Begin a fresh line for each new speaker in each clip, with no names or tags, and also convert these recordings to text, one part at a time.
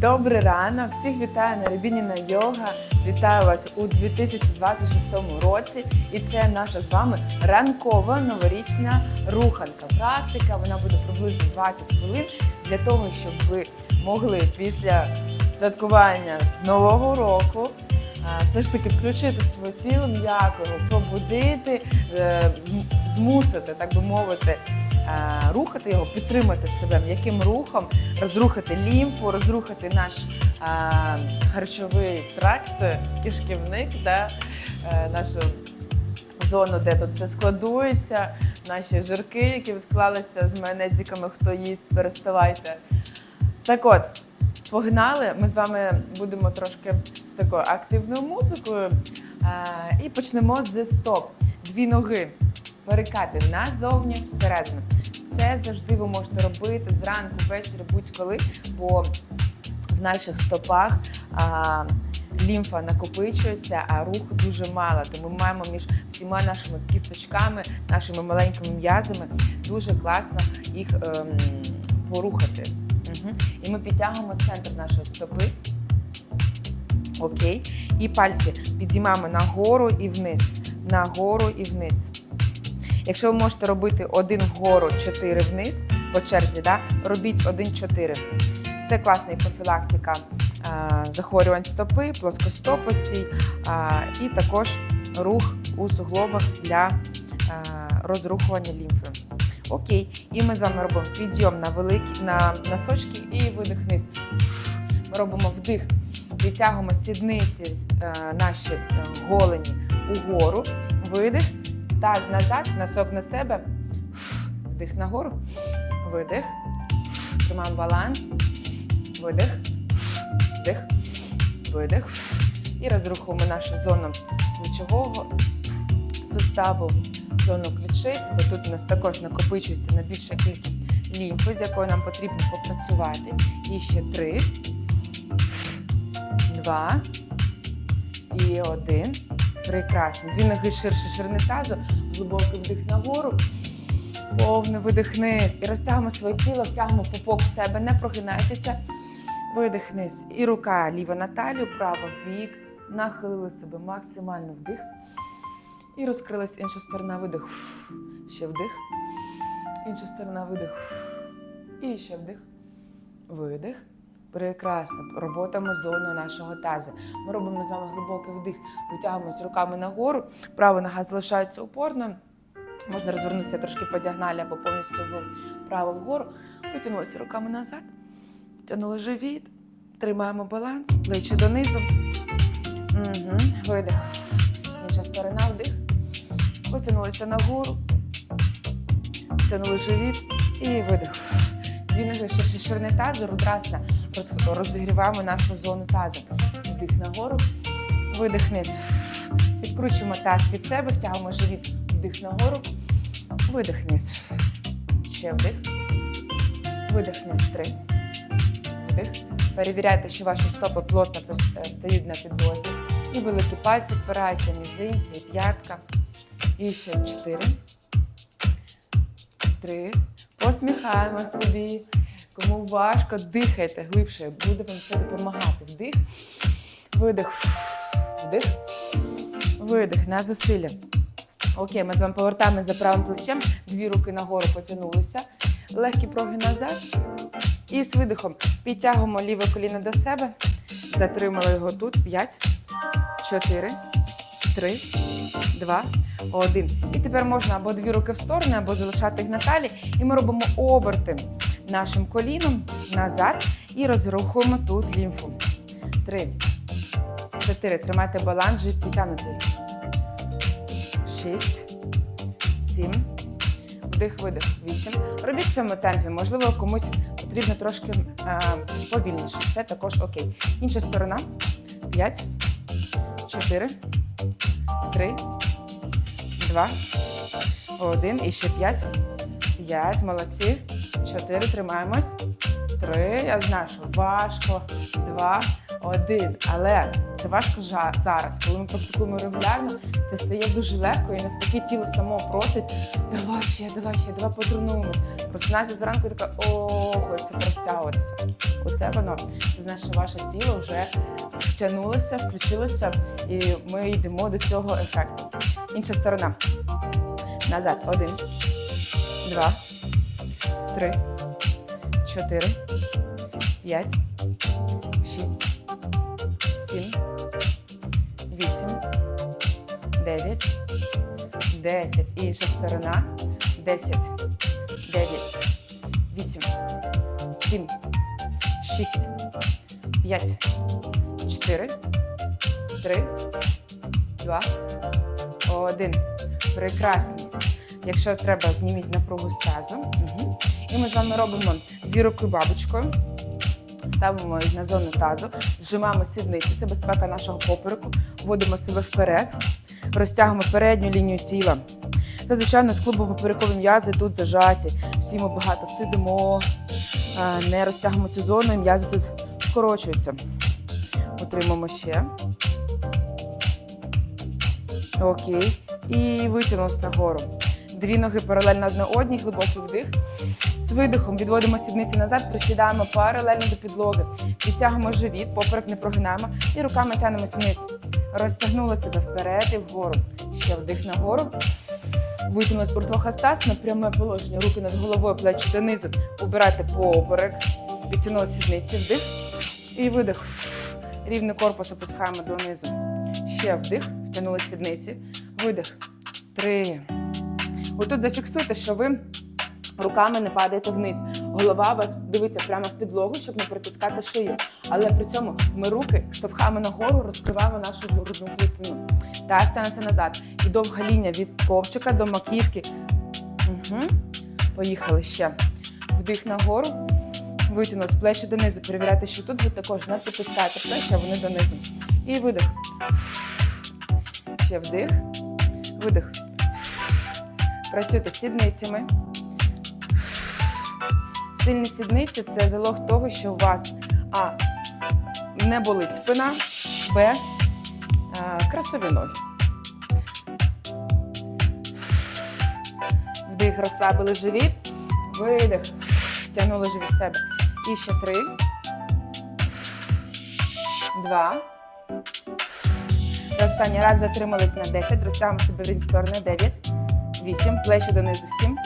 Добрий ранок! Всіх вітаю на Рябініна Йога. Вітаю вас у 2026 році. І це наша з вами ранкова новорічна руханка. Практика вона буде приблизно 20 хвилин для того, щоб ви могли після святкування нового року. Все ж таки включити своє тіло м'яко, його пробудити, е, змусити, так би мовити, рухати його, підтримати себе м'яким рухом, розрухати лімфу, розрухати наш а, харчовий тракт, кишківник, да, е, нашу зону, де тут все складується, наші жирки, які відклалися з майонезиками, хто їсть, переставайте. Так от, погнали. Ми з вами будемо трошки з такою активною музикою. Е, і почнемо з стоп. Дві ноги. Перекати назовні всередину. Це завжди ви можете робити зранку, ввечері, будь-коли, бо в наших стопах а, лімфа накопичується, а руху дуже мало. Тому ми маємо між всіма нашими кісточками, нашими маленькими м'язами дуже класно їх ем, порухати. Угу. І ми підтягуємо центр нашої стопи. Окей. І пальці підіймаємо нагору і вниз. Нагору і вниз. Якщо ви можете робити один вгору, чотири вниз по черзі, да? робіть один-чотири. Це класна профілактика а, захворювань стопи, плоскостопості і також рух у суглобах для а, розрухування лімфи. Окей, і ми з вами робимо підйом на великі на носочки і видих вниз. Ми робимо вдих, витягуємо сідниці е, наші е, голені угору, видих, таз назад, носок на себе, вдих нагору, видих, тримаємо баланс, видих, вдих, видих. І розрухуємо нашу зону плечового суставу, зону ключиць, бо тут у нас також накопичується найбільша кількість лімфи, з якою нам потрібно попрацювати. І ще три, два. І один. Прекрасно. Дві ноги ширше ширини тазу, глибокий вдих нагору, повний видих вниз. І розтягуємо своє тіло, втягуємо пупок в себе, не прогинайтеся. Видих вниз. І рука ліва на талію, права в бік. Нахилили себе максимально вдих. І розкрилась інша сторона видих. Ще вдих. Інша сторона видих. І ще вдих. Видих. Прекрасно. Роботаємо зоною нашого таза. Ми робимо з вами глибокий вдих, витягуємося руками нагору. Права нога залишається опорною. Можна розвернутися трошки по діагоналі або повністю вправо вгору. Потягнулися руками назад. Потягнули живіт. Тримаємо баланс, плечі донизу. Угу. Видих. Інша сторона вдих. Потягнулися нагору. Потягнули живіт і видих. Дві ноги ширше ширини тазу. Роз- Розігріваємо нашу зону тазу. Вдих нагору, видих вниз. Підкручуємо таз під себе, втягуємо живіт, вдих нагору, видих вниз. Ще вдих. Видих вниз. Три. Вдих. Перевіряйте, що ваші стопи плотно е, стають на підлозі. І великі пальці впираються мізинці, і п'ятка. І ще чотири. Три. Посміхаємо собі. Кому важко, дихайте глибше, буде вам це допомагати. Вдих, видих, вдих, видих на зусилля. Окей, ми з вами повертаємося за правим плечем, дві руки нагору потягнулися, легкі проги назад. І з видихом підтягуємо ліве коліно до себе, затримали його тут. П'ять, чотири, три, два, один. І тепер можна або дві руки в сторони, або залишати їх на талі. І ми робимо оберти нашим коліном назад і розрухуємо тут лімфу. Три, чотири. Тримайте баланс, підтягнутий. Шість, сім. Вдих, видих. Вісім. Робіть в цьому темпі. Можливо, комусь потрібно трошки е, повільніше. Це також окей. Інша сторона. П'ять, чотири, три, два, один. І ще п'ять. П'ять. Молодці. Чотири. Тримаємось. три. Я знаю, що важко. Два, один. Але це важко зараз. Коли ми практикуємо регулярно, це стає дуже легко і навпаки тіло само просить. Давай ще, давай ще, давай потренуємось. Просинаєшся зранку така, о, хочеться розтягуватися. Оце воно. Це значить, що ваше тіло вже втягнулося, включилося, і ми йдемо до цього ефекту. Інша сторона. Назад. Один, два, три, чотири, п'ять, шість, сім, вісім, дев'ять, десять. Інша сторона. Десять, дев'ять, вісім, сім, шість, п'ять, чотири, три, два, один. Прекрасно. Якщо треба, зніміть напругу з. Угу. І ми з вами робимо дві руки бабочкою. Ставимо їх на зону тазу, зжимаємо сідниці, це безпека нашого попереку, вводимо себе вперед, розтягуємо передню лінію тіла. Та, звичайно, з клубу поперекові м'язи тут зажаті. Всі ми багато сидимо, не розтягуємо цю зону, і м'язи тут скорочуються. Утримуємо ще. Окей. І витягнулися нагору. Дві ноги паралельно одна одній, глибокий вдих. З видихом відводимо сідниці назад, присідаємо паралельно до підлоги. Відтягуємо живіт, поперек не прогинаємо і руками тягнемось вниз. Розтягнули себе вперед і вгору. Ще вдих нагору. Витягнули з ортвохастас на пряме положення. Руки над головою, плечі донизу. Убирайте поперек. Відтягнули сідниці, вдих і видих. Рівний корпус опускаємо донизу. Ще вдих, втягнули сідниці. Видих. Три. Отут зафіксуйте, що ви руками не падаєте вниз. Голова вас дивиться прямо в підлогу, щоб не притискати шию. Але при цьому ми руки штовхаємо нагору, розкриваємо нашу грудну клітину. Таз тягнеться назад. І довга лінія від ковчика до маківки. Угу. Поїхали ще. Вдих нагору. Витягнули з плечі донизу. Перевіряйте, що тут ви також не притискаєте плечі, а вони донизу. І видих. Ще вдих. Видих. Працюйте сідницями. Сильні сідниці це залог того, що у вас А. Не болить спина, Б. е, Красиві ноги. Вдих, розслабили живіт. Видих. Стягнули живіт в себе. І ще три. Два. І останній раз затримались на 10. Розтягуємо себе в різні сторони. 9. 8. Плечі донизу. 7.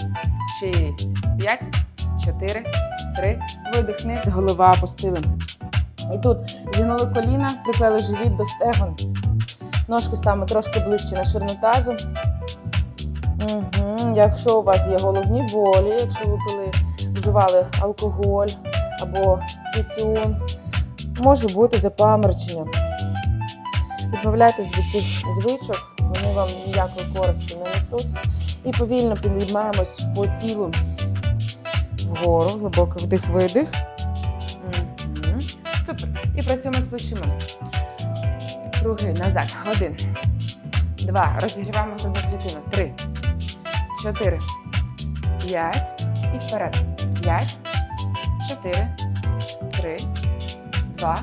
6. 5. 4. 3. Видих вниз. Голова опустили. І тут зігнули коліна, приклеїли живіт до стегон. Ножки ставимо трошки ближче на ширину тазу. Угу. Якщо у вас є головні болі, якщо ви пили, вживали алкоголь або тютюн, може бути запаморочення. Відмовляйтесь від цих звичок, вони вам ніякої користі не несуть. І повільно підіймаємось по тілу вгору, глибокий вдих-видих. Мгм. Супер. І працюємо з плечима. Круги назад. Один. Два. Розігріваємо грудну клітину. Три. Чотири. П'ять. І вперед. П'ять. Чотири. Три. Два.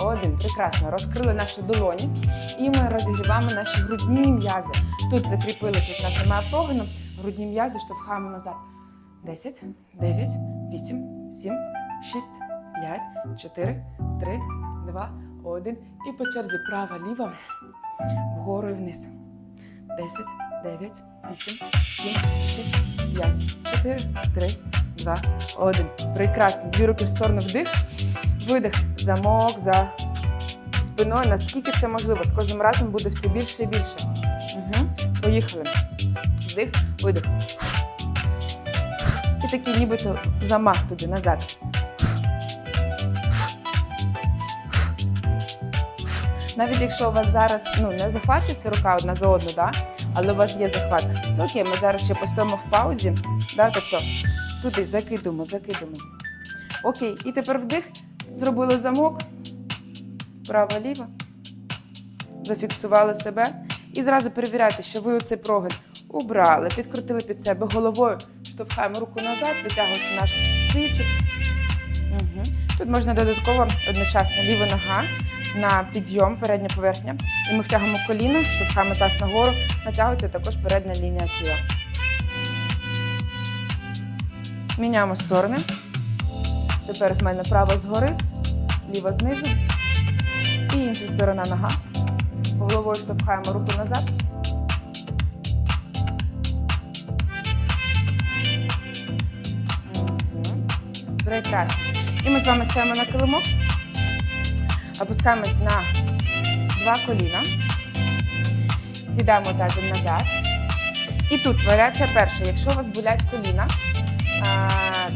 Один. Прекрасно. Розкрили наші долоні. І ми розігріваємо наші грудні м'язи. Тут закріпили, тут наша немає. Грудні м'язи штовхаємо назад. 10, 9, 8, 7, 6, 5, 4, 3, 2, 1. І по черзі права, ліва, вгору і вниз. 10, 9, 8, 7, 6, 5, 4, 3, 2, 1. Прекрасно. Дві руки в сторону вдих, видих, замок за спиною. Наскільки це можливо? З кожним разом буде все більше і більше. Угу. Поїхали. Вдих, видих. І такий нібито замах туди назад. Навіть якщо у вас зараз ну, не захватиться рука одна за одну, да? але у вас є захват, це окей, ми зараз ще постоїмо в паузі, да? тобто туди закидуємо, закидуємо. Окей, і тепер вдих, зробили замок, право-ліво, зафіксували себе і зразу перевіряйте, що ви оцей прогин убрали, підкрутили під себе головою, штовхаємо руку назад, витягується наш трицепс. Угу. Тут можна додатково одночасно ліва нога на підйом, передня поверхня. І ми втягуємо коліно, штовхаємо таз нагору, натягується також передня лінія тіла. Міняємо сторони. Тепер в мене права згори, ліва знизу. І інша сторона нога. Головою штовхаємо руку назад. Прекрасно. І ми з вами стаємо на килимок, опускаємось на два коліна, сідаємо тазом назад. І тут варіація перша. Якщо у вас болять коліна,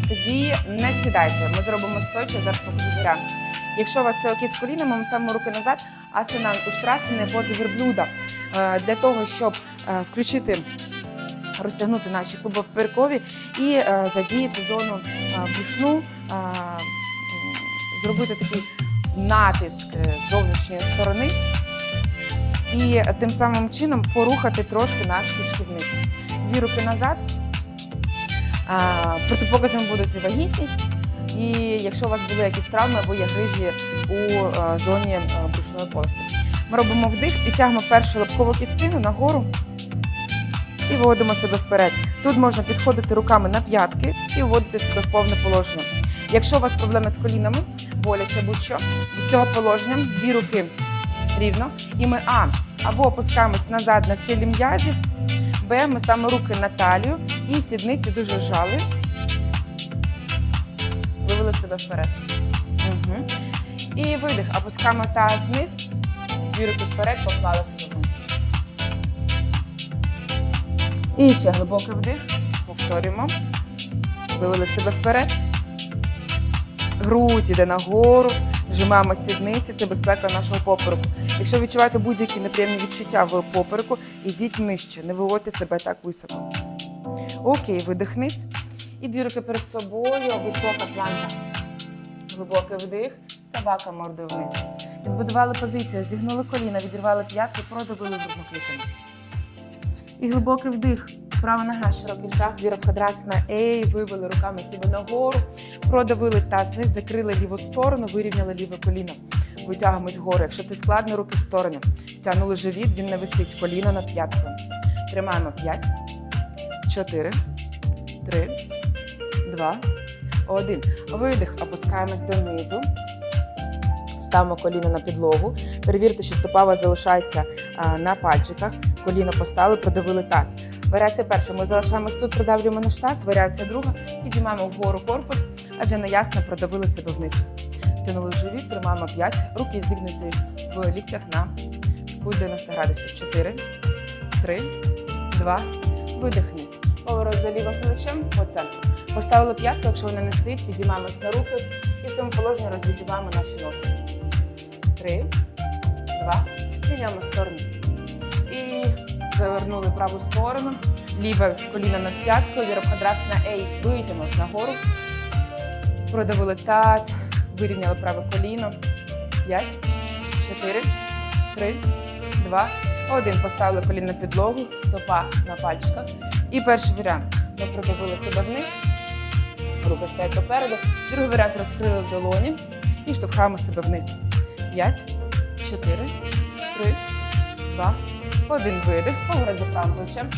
тоді не сідайте. Ми зробимо стойче, зараз покажу. Якщо у вас все окей з колінами, ми ставимо руки назад, асана уштрасини поза верблюда. Е, Для того, щоб е, включити, розтягнути наші клубоперкові і е, задіяти зону е, брюшну, е, зробити такий натиск з зовнішньої сторони і тим самим чином порухати трошки наш кишківник. Дві руки назад. Протипоказом будуть і вагітність, і якщо у вас були якісь травми або є грижі у зоні брюшної полості. Ми робимо вдих, підтягнемо першу лобкову кістину нагору і виводимо себе вперед. Тут можна підходити руками на п'ятки і вводити себе в повне положення. Якщо у вас проблеми з колінами, боляче будь-що, з цього положення дві руки рівно, і ми А або опускаємось назад на силі м'язів, Б, ми ставимо руки на талію і сідниці дуже жали. Вивели себе вперед. Угу. І видих. Опускаємо таз вниз, дві руки вперед, поклали себе І ще глибокий вдих. Повторюємо. Вивели себе вперед. Грудь іде нагору. Вжимаємо сідниці, це безпека нашого попереку. Якщо відчуваєте будь-які неприємні відчуття в попереку, ідіть нижче, не виводьте себе так високо. Окей, видихнись. І дві руки перед собою, висока планка. Глибокий вдих, собака мордою вниз. Відбудували позицію, зігнули коліна, відірвали п'ятки, продавили грудну клітину. І глибокий вдих. Права нога, широкий шаг, вірабхадрасана, ей, вивели руками себе нагору, продавили таз, вниз, закрили ліву сторону, вирівняли ліве коліно. Витягуємось вгору. Якщо це складно, руки в сторони. Втягнули живіт, він не висить, коліно над п'яткою. Тримаємо 5, 4, 3, 2, 1. Видих, опускаємось донизу. Ставимо коліно на підлогу. Перевірте, що стопа вас залишається на пальчиках. Коліно поставили, продавили таз. Варіація перша. Ми залишаємось тут, продавлюємо наш таз. Варіація друга. Підіймаємо вгору корпус, адже неясно продавили себе вниз. Тянули живіт, тримаємо 5. Руки зігнуті в ліктях на кут 90 градусів. 4, 3, 2, видих вниз. Поворот за лівим плечем по центру. Поставили п'ятку, якщо вона не стоїть, підіймаємось на руки і в цьому положенні розігріваємо наші ноги. Три, два, міняємо сторону. Завернули праву сторону. Ліве коліно над п'яткою, вірабхадрасана ей, витягнулись нагору. Продавили таз, вирівняли праве коліно. П'ять, чотири, три, два, один. Поставили коліно на підлогу, стопа на пальчиках. І перший варіант. Ми продавили себе вниз. Руки стоять попереду. Другий варіант розкрили долоні і штовхаємо себе вниз. П'ять, чотири, три, два, один. Видих. Поворот плечем.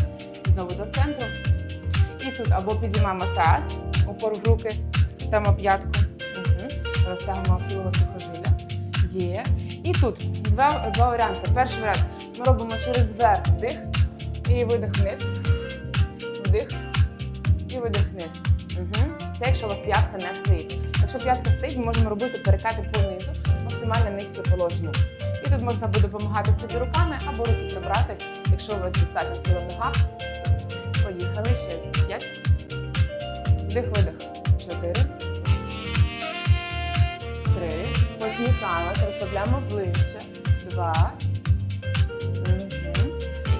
Знову до центру. І тут або підіймаємо таз, упор в руки, ставимо п'ятку. Угу. Розтягуємо ахілове сухожилля. Є. І тут два, два варіанти. Перший варіант ми робимо через верх вдих і видих вниз. Вдих і видих вниз. Угу. Це якщо у вас п'ятка не стоїть. Якщо п'ятка стоїть, ми можемо робити перекати понизу, максимально низьке положення. Тут можна буде допомагати собі руками або руки прибрати, якщо у вас достатньо сили ногах. Поїхали ще. П'ять. Вдих, видих. Чотири. Три. Посміхаємося, розслабляємо обличчя. Два.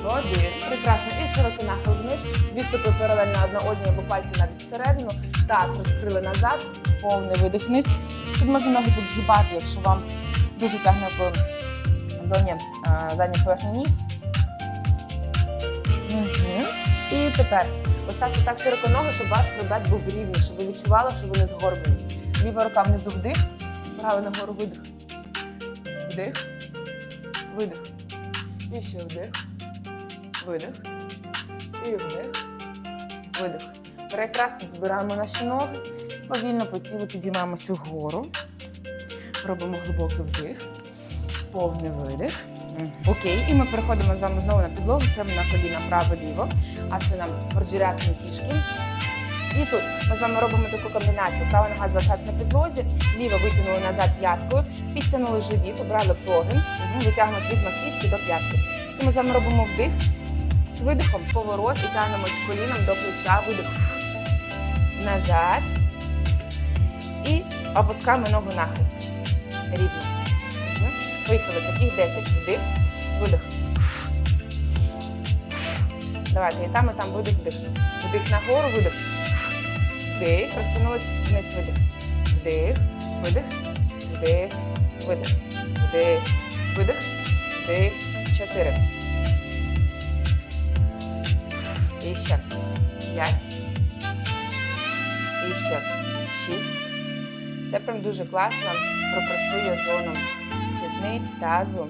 Один. Прекрасно. І широкий нахил вниз. Дві стопи паралельно одна одній або пальці навіть всередину. Таз розкрили назад. Повний видих вниз. Тут можна ноги підзгибати, якщо вам дуже тягне в зоні е, задньої поверхні ніг. Мгм. І тепер поставте так широко ноги, щоб ваш хребет був рівний, щоб ви відчували, що вони згорблені. Ліва рука внизу вдих, права нагору видих. Вдих, видих. І ще вдих, видих. І вдих, видих. Прекрасно збираємо наші ноги. Повільно по тілу підіймаємося вгору. Робимо глибокий вдих, повний видих. Окей, і ми переходимо з вами знову на підлогу, стаємо на коліна право-ліво, асана порджурясні кішки. І тут ми з вами робимо таку комбінацію. Права нога залишається на підлозі, ліва витягнули назад п'яткою, підтягнули живіт, обрали прогин, витягнемо від маківки до п'ятки. І ми з вами робимо вдих з видихом, поворот і тягнемось коліном до плеча, видих назад. І опускаємо ногу нахрест. Рівно. Поїхали. Таких 10. Вдих, видих. Давайте, і там, і там видих, вдих. Вдих нагору, видих. Вдих, розтягнулись вниз, видих. Вдих, видих, вдих, видих. Вдих, видих, вдих. Чотири. І ще. П'ять. І ще. Шість. Це прям дуже класно пропрацює зону сідниць, тазу.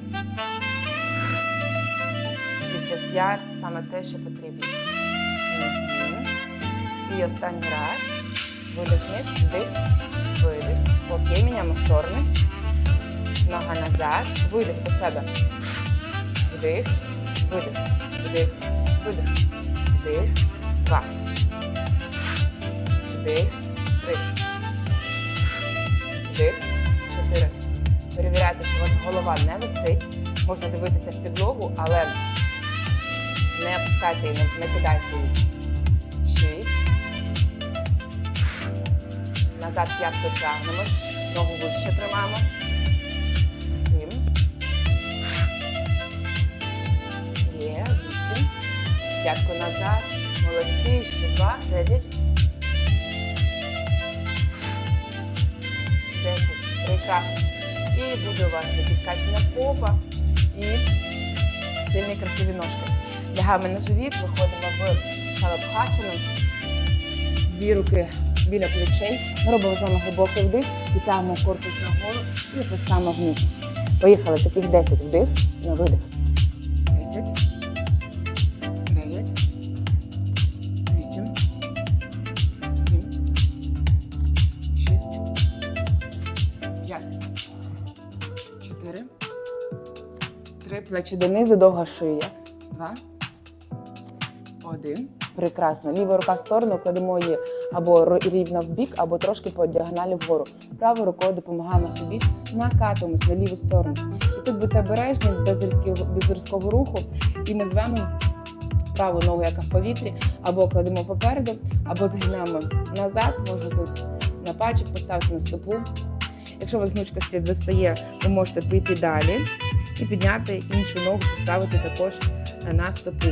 Після свят саме те, що потрібно. І останній раз. Видих вдих, видих. Окей, міняємо сторони. Нога назад. Видих до себе. Вдих, видих, вдих, видих. Вдих. Два. Вдих. Три. Вдих. Голова не висить. Можна дивитися в підлогу, але не опускайте її, не, кидайте її. Шість. Назад п'ятку тягнемось. Ногу вище тримаємо. Сім. Є. Вісім. П'ятку назад. Молодці. Ще два. Дев'ять. Десять. Прекрасно. І буде у вас підкачена попа і сильні красиві ножки. Лягаємо на живіт, виходимо в шалабхасану. Дві руки біля плечей. Робимо з вами глибокий вдих, підтягуємо корпус нагору і опускаємо вниз. Поїхали. Таких 10 вдих на видих. Плечі донизу, довга шия. 2. Один. Прекрасно. Ліва рука в сторону, кладемо її або рівно в бік, або трошки по діагоналі вгору. Правою рукою допомагаємо собі, накатуємось на ліву сторону. І тут будьте обережні, без різкого, без різкого руху. І ми з вами праву ногу, яка в повітрі, або кладемо попереду, або згинемо назад. Можна тут на пальчик поставити на стопу. Якщо у вас гнучкості достає, ви можете піти далі і підняти іншу ногу, поставити також на стопу.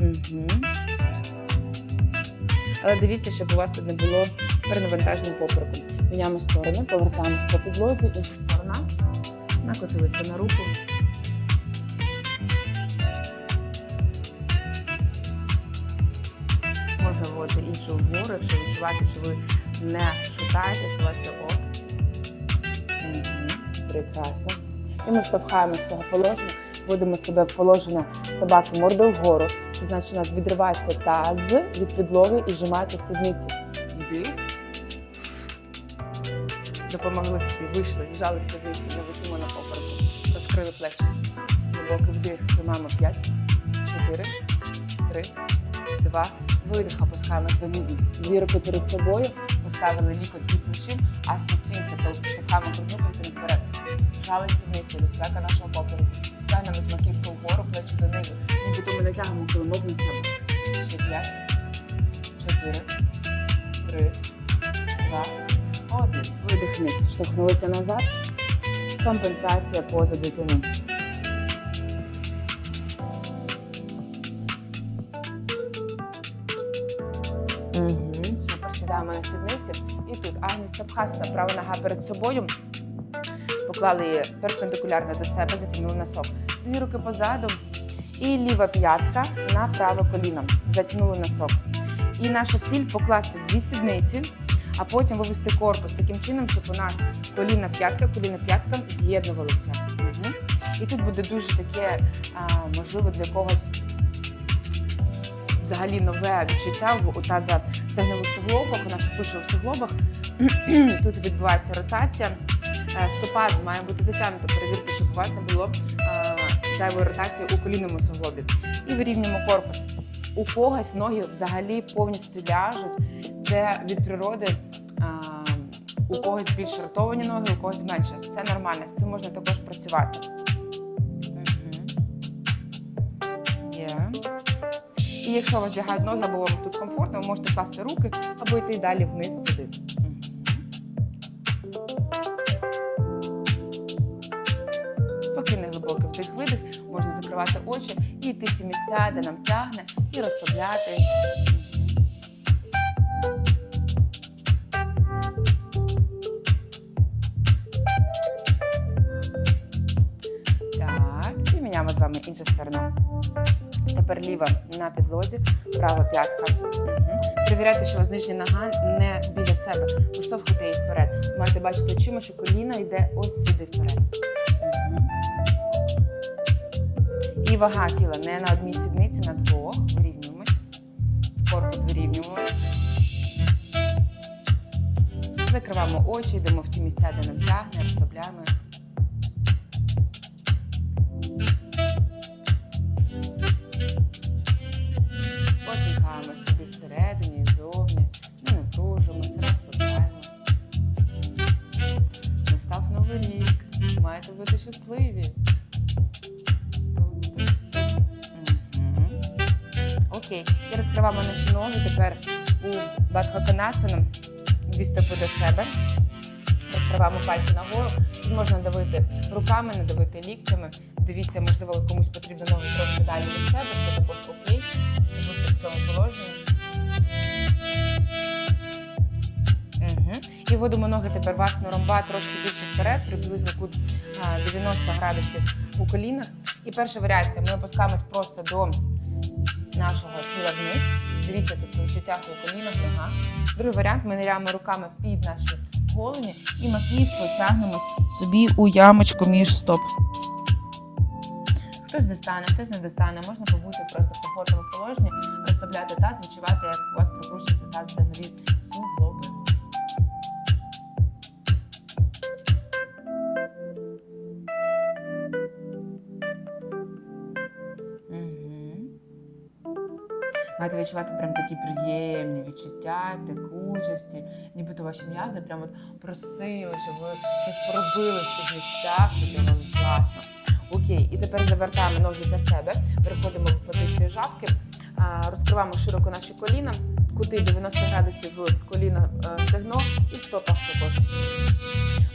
Угу. Але дивіться, щоб у вас тут не було перенавантаження попереку. Міняємо сторони, повертаємося по підлозі, інша сторона. Накотилися на руку. Можна вводити іншу вгору, якщо відчуваєте, що ви не шукаєтесь, у вас все ок. Угу. Прекрасно. І ми штовхаємо з цього положення, вводимо себе в положення собаки мордою вгору. Це значить, у нас відривається таз від підлоги і зжимається сідниці. Вдих. Допомогли собі, вийшли, зжали сідниці, не висимо на попереку. Розкрили плечі. Глибокий вдих. Тримаємо 5, 4, 3, 2. Видих, опускаємось донизу. Дві руки перед собою. Поставили лікоть під плечим, ас на сфінксі, то штовхаємо грудну клітину вперед. Жали сідниці, безпека нашого попереку. Тягнемо з маківки вгору, плечі донизу. Нібито ми натягнемо килимок на себе. Ще 5, 4, 3, 2, 1. Видих. Штовхнулися назад. Компенсація поза дитини. Угу. Супер. Сідаємо на сідниці. І тут Агні Стапхасана, права нога перед собою. Поклали перпендикулярно до себе, затягнули носок. Дві руки позаду. І ліва п'ятка на праве коліно. Затягнули носок. І наша ціль покласти дві сідниці, а потім вивести корпус таким чином, щоб у нас коліна п'ятка, коліна п'ятка з'єднувалися. Мгм. І тут буде дуже таке, а, можливо, для когось взагалі нове відчуття в таза стегнових суглобах, у наших кульшових суглобах. Тут відбувається ротація. Е, Стопа має бути затягнута. Перевірте, щоб у вас не було е, зайвої ротації у колінному суглобі. І вирівнюємо корпус. У когось ноги взагалі повністю ляжуть. Це від природи. е, У когось більш ротовані ноги, у когось менше. Це нормально, з цим можна також працювати. І якщо у вас лягають ноги або вам тут комфортно, ви можете класти руки або йти далі вниз сюди. Закривати очі і йти в ті місця, де нам тягне, і розслабляти. Так, і міняємо з вами іншу сторону. Тепер ліва на підлозі, права п'ятка. Перевіряйте, що у вас нижня нога не біля себе. Поштовхуйте її вперед. Маєте бачити очима, що коліна йде ось сюди вперед. І вага тіла не на одній сідниці, на двох. Вирівнюємось. Корпус вирівнюємо. Закриваємо очі, йдемо в ті місця, де нам тягне, розслабляємо. У Бадхаканасану, дві стопи до себе. Розкриваємо пальці нагору. Тут можна давити руками, не давити ліктями. Дивіться, можливо, комусь потрібно ноги трошки далі від себе, це також окей. Будьте в цьому положенні. Угу. І вводимо ноги тепер вас на ромба трошки більше вперед, приблизно кут 90 градусів у колінах. І перша варіація. Ми опускаємось просто до нашого тіла вниз. Дивіться, тут відчуття у колінах, ногах. Другий варіант ми ниряємо руками під наші голені і маківкою тягнемось собі у ямочку між стоп. Хтось достане, хтось не достане. Можна побути просто в комфортному положенні, розслабляти таз, відчувати, як у вас прокручується таз стегнові суглоби. Маєте відчувати прям такі приємні відчуття, текучості, нібито ваші м'язи прям от просили, щоб ви щось поробили в цих місцях, таке вам класно. Окей, і тепер завертаємо ноги за себе, переходимо в позицію жабки, розкриваємо широко наші коліна, кути 90 градусів в коліна е, стегно і в стопах також.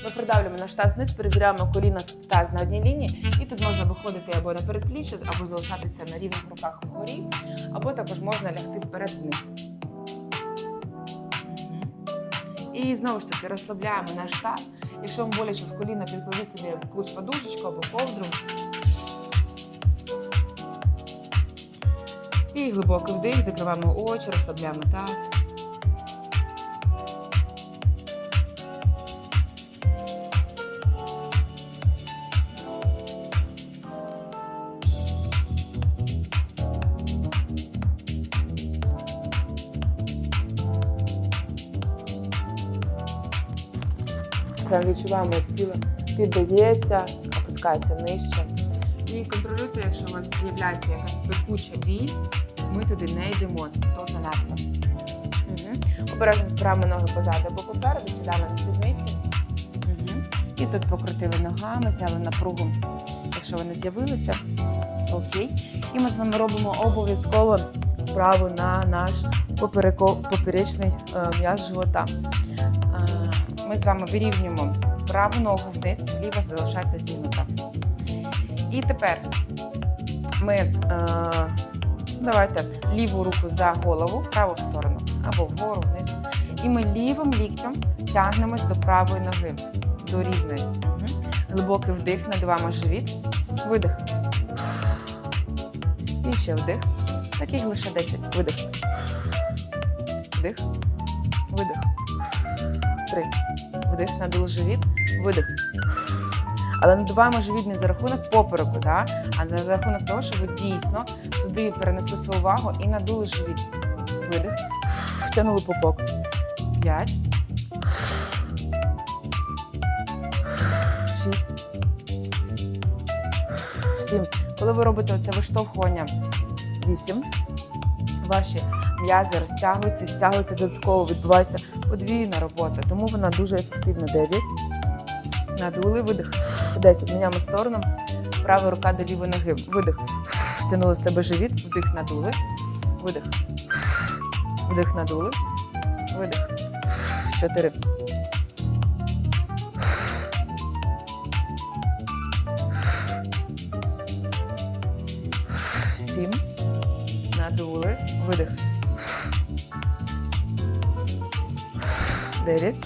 Ми придавлюємо наш таз вниз, перевіряємо коліна таз на одній лінії, і тут можна виходити або на передпліччя, або залишатися на рівних руках вгорі, або також можна лягти вперед вниз. І знову ж таки розслабляємо наш таз. Якщо вам боляче в коліна, підкладіть собі якусь подушечку або ковдру. І глибокий вдих, закриваємо очі, розслабляємо таз. Прям відчуваємо, як тіло піддається, опускається нижче. І контролюйте, якщо у вас з'являється якась пекуча біль, ми туди не йдемо, то занадто. Угу. Обережно збираємо ноги позаду або попереду, сідаємо на сідниці. Угу. І тут покрутили ногами, зняли напругу, якщо вони з'явилися. Окей. І ми з вами робимо обов'язково вправу на наш поперечний е, м'яз живота. А, Ми з вами вирівнюємо праву ногу вниз, ліва залишається зігнута. І тепер ми е, давайте ліву руку за голову, праву сторону або вгору вниз. І ми лівим ліктем тягнемось до правої ноги, до рівної. Глибокий вдих, надуваємо живіт, видих. І ще вдих. Таких лише 10. Видих. Вдих. Видих. три. Вдих, надули живіт, видих. Але надуваємо живіт не за рахунок попереку, да? а за рахунок того, що ви дійсно сюди перенесли свою увагу і надули живіт. Видих. Втягнули пупок. П'ять. Шість. Сім. Коли ви робите це виштовхування, вісім. Ваші м'язи розтягуються, стягуються додатково, відбувається подвійна робота, тому вона дуже ефективна. Дев'ять. Надули, видих. Десять. Міняємо сторону. Права рука до лівої ноги. Видих. Втягнули в себе живіт, вдих, надули. Видих. Вдих, надули. Видих. Чотири. Сім. Надули. Видих. Дев'ять.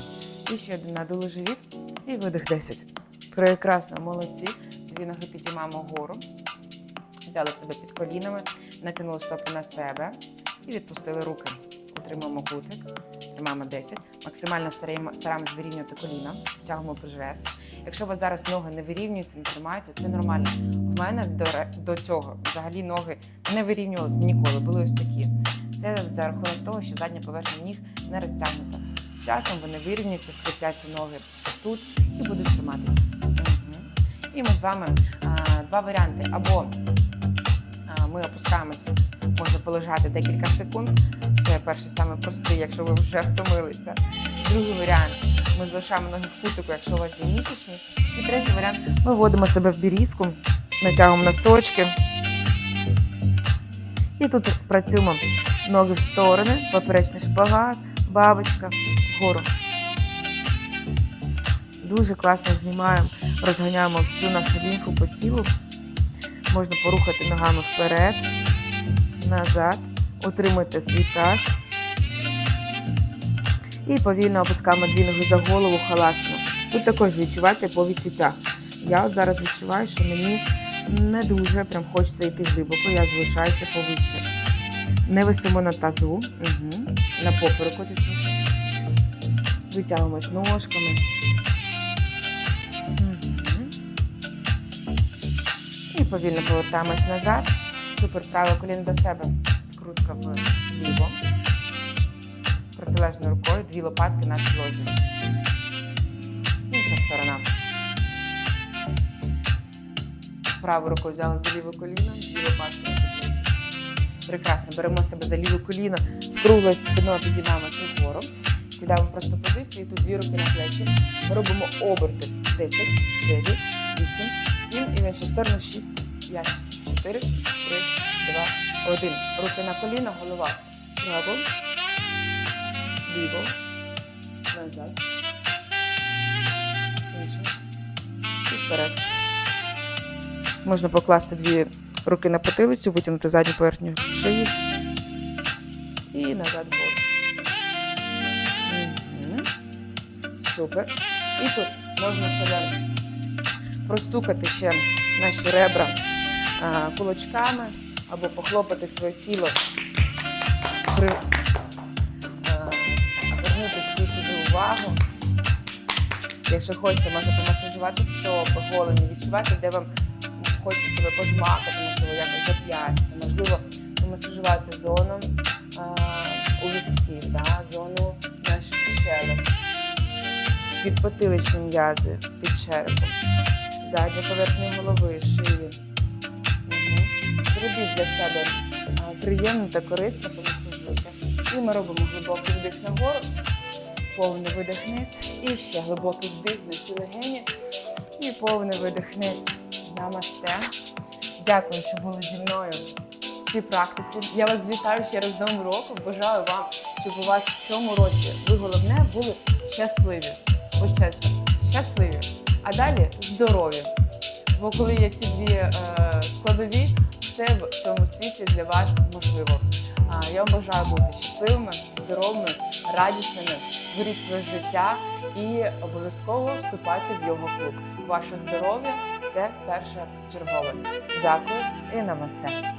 І ще один надули живіт. І видих 10. Прекрасно, молодці. Дві ноги підіймаємо вгору. Взяли себе під колінами, натягнули стопи на себе і відпустили руки. Утримуємо кутик, тримаємо 10. Максимально стараємо- стараємось вирівнювати коліна, тягнемо прижрес. Якщо у вас зараз ноги не вирівнюються, не тримаються, це нормально. В мене до, до цього взагалі ноги не вирівнювалися ніколи, були ось такі. Це за рахунок того, що задня поверхня ніг не розтягнута. З часом вони вирівнюються, вкріпляться ноги тут і будуть триматися. Мгм. І ми з вами а, два варіанти. Або ми опускаємося, можна полежати декілька секунд. Це перший саме простий, якщо ви вже втомилися. Другий варіант ми залишаємо ноги в кутику, якщо у вас є місячні. І третій варіант ми вводимо себе в бірізку, натягуємо носочки. І тут працюємо ноги в сторони, поперечний шпагат, бабочка, вгору. Дуже класно знімаємо, розганяємо всю нашу лімфу по тілу. Можна порухати ногами вперед, назад, утримуйте свій таз. І повільно опускаємо дві ноги за голову халасну. Тут також відчувайте по відчуттях. Я от зараз відчуваю, що мені не дуже прям хочеться йти глибоко, я залишаюся повище. Не висимо на тазу, угу. на попереку точніше. Витягуємось ножками. І повільно повертаємось назад. Супер праве коліно до себе. Скрутка вліво. Протилежною рукою дві лопатки на підлозі. Інша сторона. Праву руку взяли за ліве коліно, дві лопатки на підлозі. Прекрасно. Беремо себе за ліве коліно, скруглою спиною підіймаємося вгору. Сідаємо просто позицію, тут дві руки на плечі. Робимо оберти. 10, 9, 8, 7 і в іншу сторону 6, 5, 4, 3, 2, 1. Руки на коліна, голова. Право, ліво, назад. І вперед. Можна покласти дві руки на потилицю, витягнути задню поверхню шиї. І назад вгору. Мгм. Супер. І тут можна себе простукати ще наші ребра кулачками або похлопати своє тіло, вернути всю собі увагу. Якщо хочеться, можна помасажувати стопи, голені, відчувати, де вам хочеться себе пожмакати, можливо, якось зап'ястя, можливо, помасажувати зону у візків, да, зону наших щелеп підпотиличні м'язи під черепом, задня поверхня голови, шиї. Угу. Зробіть для себе приємно та корисно помасажуйте. І ми робимо глибокий вдих нагору, повний видих вниз. І ще глибокий вдих на всі легені. І повний видих вниз. Намасте. Дякую, що були зі мною в цій практиці. Я вас вітаю ще раз з Новим роком. Бажаю вам, щоб у вас в цьому році ви головне були щасливі. От чесно, щасливі. А далі здорові. Бо коли є ці дві е, складові, все в цьому світі для вас можливо. А, я вам бажаю бути щасливими, здоровими, радісними, горіть своє життя і обов'язково вступайте в його клуб. Ваше здоров'я це перше чергове. Дякую і намасте.